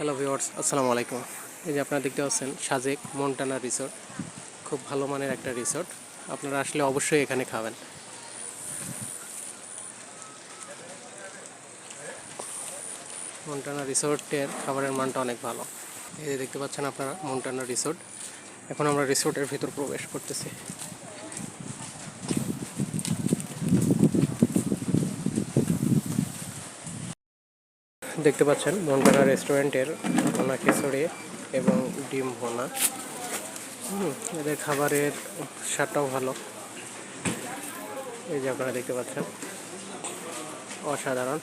Hello viewers আসসালামু আলাইকুম। এই যে আপনারা দেখতে পাচ্ছেন, সাজেক মন্টানা রিসোর্ট। খুব ভালো মানের একটা রিসোর্ট। আপনারা আসলে অবশ্যই এখানে খাবেন। মন্টানা রিসোর্টের খাবারের মানটা অনেক ভালো। এই যে দেখতে পাচ্ছেন আপনারা, মন্টানা রিসোর্ট। এখন আমরা রিসোর্টের ভিতর প্রবেশ করতেছি। দেখতে পাচ্ছেন মন্টানা রেস্টুরেন্টের ভোনা খিচুড়ি এবং ডিম ভোনা। এদের খাবারের স্বাদটাও ভালো। এই যে আপনারা দেখতে পাচ্ছেন, অসাধারণ।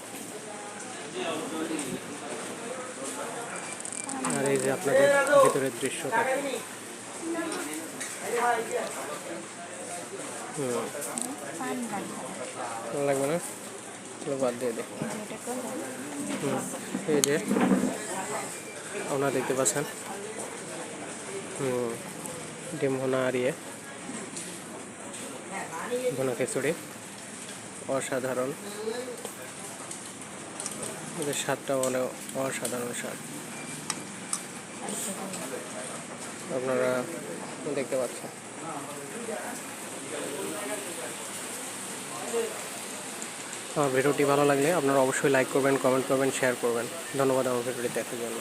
আর এই যে আপনাদের ভিতরের দৃশ্যটা। হুম। লাগবে না? চলো বাদ দিয়ে দিই। হুম, এই যে আপনারা দেখতে পাচ্ছেন। হুম, ডিম ভোনা আর ইয়ে ভোনা খিচুড়ি। অসাধারণ। এদের স্বাদটা অনেক অসাধারণ স্বাদ। আপনারা দেখতে পাচ্ছেন। আমার ভিডিওটি ভালো লাগলে আপনারা অবশ্যই লাইক করবেন কমেন্ট করবেন শেয়ার করবেন। ধন্যবাদ আমার ভিডিওটি দেখার জন্য।